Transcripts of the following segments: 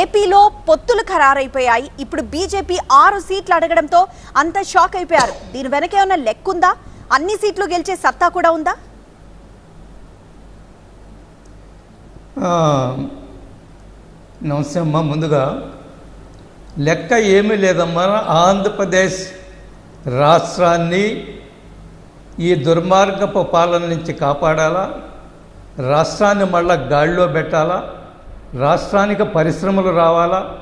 ఏపీలో పొత్తులు ఖరారైపోయాయి. ఇప్పుడు బీజేపీ ఆరు సీట్లు అడగడంతో అంత షాక్ అయిపోయారు. దీని వెనక ఏమన్నా లెక్కుందా అన్ని సీట్లు గెలిచే సత్తా కూడా ఉందా? నమస్తే అమ్మా ముందుగా లెక్క ఏమీ లేదమ్మా. ఆంధ్రప్రదేశ్ రాష్ట్రాన్ని ఈ దుర్మార్గపు పాలన నుంచి కాపాడాలా? రాష్ట్రాన్ని మళ్ళా గాడిలో పెట్టాలా? రాష్ట్రానికి పరిశ్రమలు రావాలా?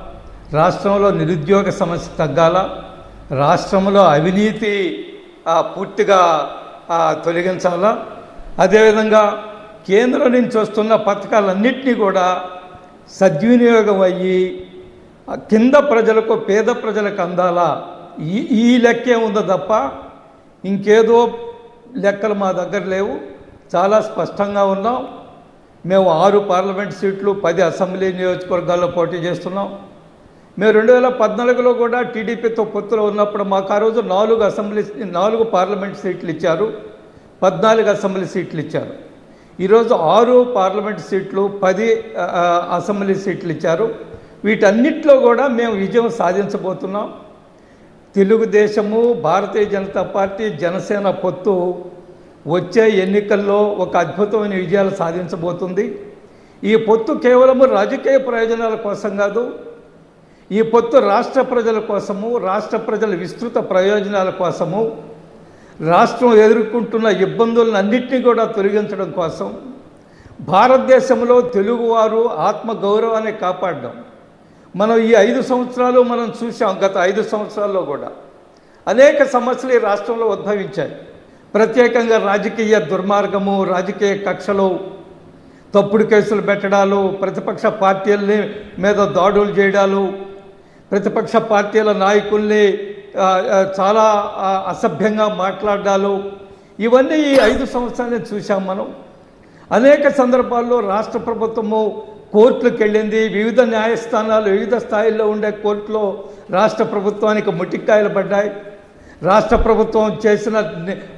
రాష్ట్రంలో నిరుద్యోగ సమస్య తగ్గాలా? రాష్ట్రంలో అవినీతి ఆ, పూర్తిగా తొలగించాలా? అదేవిధంగా కేంద్రం నుంచి వస్తున్న పథకాలన్నింటినీ కూడా సద్వినియోగం అయ్యి కింద ప్రజలకు పేద ప్రజలకు అందాలా? ఈ ఈ లెక్కే ఉందో తప్ప ఇంకేదో లెక్కలు మా దగ్గర లేవు. చాలా స్పష్టంగా ఉన్నాం. మేము ఆరు పార్లమెంట్ సీట్లు పది అసెంబ్లీ నియోజకవర్గాల్లో పోటీ చేస్తున్నాం. మేము రెండు వేల పద్నాలుగులో కూడా టీడీపీతో పొత్తులో ఉన్నప్పుడు మాకు ఆ రోజు నాలుగు అసెంబ్లీ నాలుగు పార్లమెంట్ సీట్లు ఇచ్చారు. పద్నాలుగు అసెంబ్లీ సీట్లు ఇచ్చారు. ఈరోజు ఆరు పార్లమెంట్ సీట్లు పది అసెంబ్లీ సీట్లు ఇచ్చారు. వీటన్నిటిలో కూడా మేము విజయం సాధించబోతున్నాం. తెలుగుదేశము భారతీయ జనతా పార్టీ జనసేన పొత్తు వచ్చే ఎన్నికల్లో ఒక అద్భుతమైన విజయాలు సాధించబోతుంది. ఈ పొత్తు కేవలము రాజకీయ ప్రయోజనాల కోసం కాదు ఈ పొత్తు రాష్ట్ర ప్రజల కోసము రాష్ట్ర ప్రజల విస్తృత ప్రయోజనాల కోసము రాష్ట్రం ఎదుర్కొంటున్న ఇబ్బందులను అన్నింటినీ కూడా తొలగించడం కోసం భారతదేశంలో తెలుగువారు ఆత్మ గౌరవాన్ని కాపాడడం. మనం ఈ ఐదు సంవత్సరాలు మనం చూసాం గత ఐదు సంవత్సరాల్లో కూడా. అనేక సమస్యలు ఈ రాష్ట్రంలో ఉద్భవించాయి. ప్రత్యేకంగా రాజకీయ దుర్మార్గము రాజకీయ కక్షలు తప్పుడు కేసులు పెట్టడాలు ప్రతిపక్ష పార్టీలని మీద దాడులు చేయడాలు ప్రతిపక్ష పార్టీల నాయకుల్ని చాలా అసభ్యంగా మాట్లాడాలు ఇవన్నీ ఈ ఐదు సంవత్సరాలు చూసాం మనం. అనేక సందర్భాల్లో రాష్ట్ర ప్రభుత్వము కోర్టులకు వెళ్ళింది వివిధ న్యాయస్థానాలు వివిధ స్థాయిల్లో ఉండే కోర్టులో రాష్ట్ర ప్రభుత్వానికి ముటిక్కాయలు పడ్డాయి. రాష్ట్ర ప్రభుత్వం చేసిన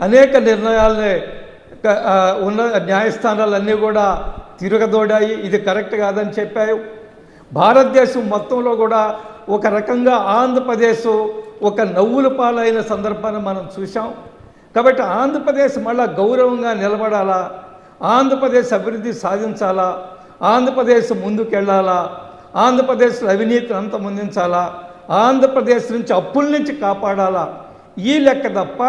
అనేక నిర్ణయాలని ఉన్న న్యాయస్థానాలన్నీ కూడా తిరగదోడాయి. ఇది కరెక్ట్ కాదని చెప్పాయి భారతదేశం మొత్తంలో కూడా ఒక రకంగా ఆంధ్రప్రదేశ్ ఒక నవ్వుల పాలైన సందర్భాన్ని మనం చూసాం కాబట్టి ఆంధ్రప్రదేశ్ మళ్ళా గౌరవంగా నిలబడాలా? ఆంధ్రప్రదేశ్ అభివృద్ధి సాధించాలా? ఆంధ్రప్రదేశ్ ముందుకెళ్ళాలా ఆంధ్రప్రదేశ్లో అవినీతిని అంతమొందించాలా? ఆంధ్రప్రదేశ్ నుంచి అప్పుల నుంచి కాపాడాలా? ఈ లెక్క తప్ప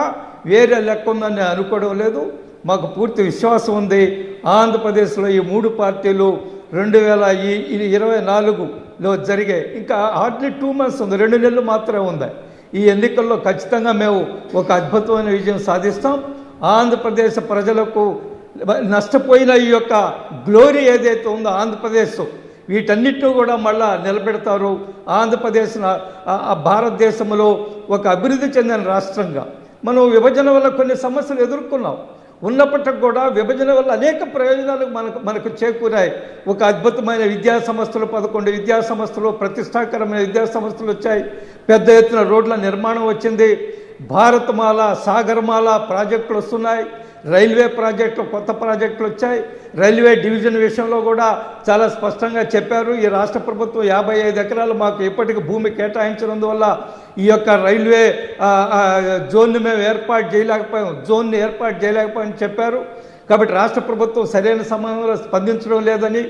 వేరే లెక్క ఉందని నేను అనుకోవడం లేదు. మాకు పూర్తి విశ్వాసం ఉంది. ఆంధ్రప్రదేశ్లో ఈ మూడు పార్టీలు రెండు వేల ఈ ఇరవై నాలుగులో జరిగే ఇంకా హార్డ్లీ టూ మంత్స్ ఉంది. రెండు నెలలు మాత్రమే ఉంది. ఈ ఎన్నికల్లో ఖచ్చితంగా మేము ఒక అద్భుతమైన విజయం సాధిస్తాం. ఆంధ్రప్రదేశ్ ప్రజలకు నష్టపోయిన ఈ యొక్క గ్లోరీ ఏదైతే ఉందో ఆంధ్రప్రదేశ్ వీటన్నిటిని కూడా మళ్ళా నిలబెడతారు ఆంధ్రప్రదేశ్ ఆ- భారతదేశంలో ఒక అభివృద్ధి చెందిన రాష్ట్రంగా. మనం విభజన వల్ల కొన్ని సమస్యలు ఎదుర్కొన్నాం. ఉన్నప్పటికి కూడా విభజన వల్ల అనేక ప్రయోజనాలు మనకు మనకు చేకూరాయి. ఒక అద్భుతమైన విద్యా సంస్థలు పదకొండు విద్యా సంస్థలు ప్రతిష్టాకరమైన విద్యా సంస్థలు వచ్చాయి. పెద్ద ఎత్తున రోడ్ల నిర్మాణం వచ్చింది. భారతమాల సాగరమాల ప్రాజెక్టులు వస్తున్నాయి. రైల్వే ప్రాజెక్టులు కొత్త ప్రాజెక్టులు వచ్చాయి. రైల్వే డివిజన్ విషయంలో కూడా చాలా స్పష్టంగా చెప్పారు. ఈ రాష్ట్ర ప్రభుత్వం యాభై ఐదు ఎకరాలు మాకు ఇప్పటికి భూమి కేటాయించినందువల్ల ఈ యొక్క రైల్వే ఆ, జోన్ను మేము ఏర్పాటు చేయలేకపోయాం జోన్ని ఏర్పాటు చేయలేకపోయామని చెప్పారు. కాబట్టి రాష్ట్ర ప్రభుత్వం సరైన సమయంలో స్పందించడం లేదని.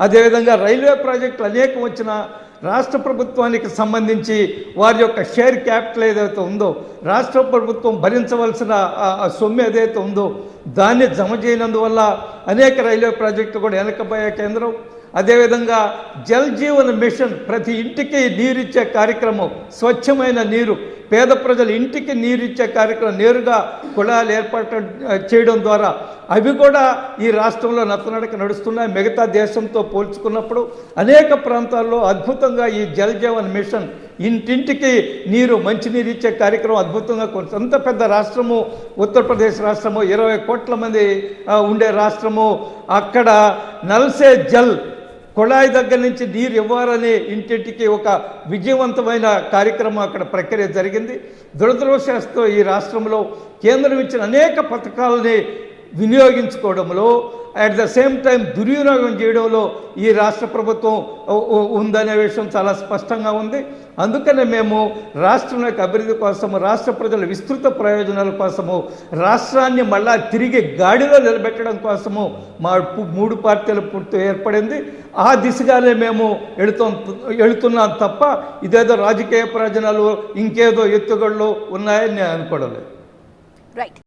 అదేవిధంగా రైల్వే ప్రాజెక్టులు అనేకం వచ్చినా రాష్ట్ర ప్రభుత్వానికి సంబంధించి వారి యొక్క షేర్ క్యాపిటల్ ఏదైతే ఉందో రాష్ట్ర ప్రభుత్వం భరించవలసిన ఆ- సొమ్ము ఏదైతే ఉందో దాన్ని జమ చేయనందువల్ల అనేక రైల్వే ప్రాజెక్టులు కూడా వెనకపోయే కేంద్రం. అదేవిధంగా జల్ జీవన్ మిషన్ ప్రతి ఇంటికి నీరిచ్చే కార్యక్రమం స్వచ్ఛమైన నీరు పేద ప్రజలు ఇంటికి నీరు ఇచ్చే కార్యక్రమం నేరుగా కుళాలు ఏర్పాటు చేయడం ద్వారా అవి కూడా ఈ రాష్ట్రంలో నత్తనడక నడుస్తున్నాయి. మిగతా దేశంతో పోల్చుకున్నప్పుడు అనేక ప్రాంతాల్లో అద్భుతంగా ఈ జల్ జీవన్ మిషన్ ఇంటింటికి నీరు మంచినీరు ఇచ్చే కార్యక్రమం అద్భుతంగా కొంచెం అంత పెద్ద రాష్ట్రము ఉత్తరప్రదేశ్ రాష్ట్రము ఇరవై కోట్ల మంది ఉండే రాష్ట్రము. అక్కడ నల్సే జల్ కుళాయి దగ్గర నుంచి నీరు ఇవ్వాలనే ఇంటింటికి ఒక విజయవంతమైన కార్యక్రమం అక్కడ ప్రక్రియ జరిగింది. దురదృష్టతో ఈ రాష్ట్రంలో కేంద్రం ఇచ్చిన అనేక పథకాలని వినియోగించుకోవడంలో అట్ ద సేమ్ టైం దుర్వినియోగం చేయడంలో ఈ రాష్ట్ర ప్రభుత్వం ఉందనే విషయం చాలా స్పష్టంగా ఉంది. అందుకనే మేము రాష్ట్రం యొక్క అభివృద్ధి కోసము రాష్ట్ర ప్రజల విస్తృత ప్రయోజనాల కోసము రాష్ట్రాన్ని మళ్ళా తిరిగి గాడిలో నిలబెట్టడం కోసము మా మూడు పార్టీల పూర్తి ఏర్పడింది. ఆ దిశగానే మేము వెళుతూ వెళుతున్నాం తప్ప ఇదేదో రాజకీయ ప్రయోజనాలు ఇంకేదో ఎత్తుగడలు ఉన్నాయని నేను అనుకోవడం లేదు. రైట్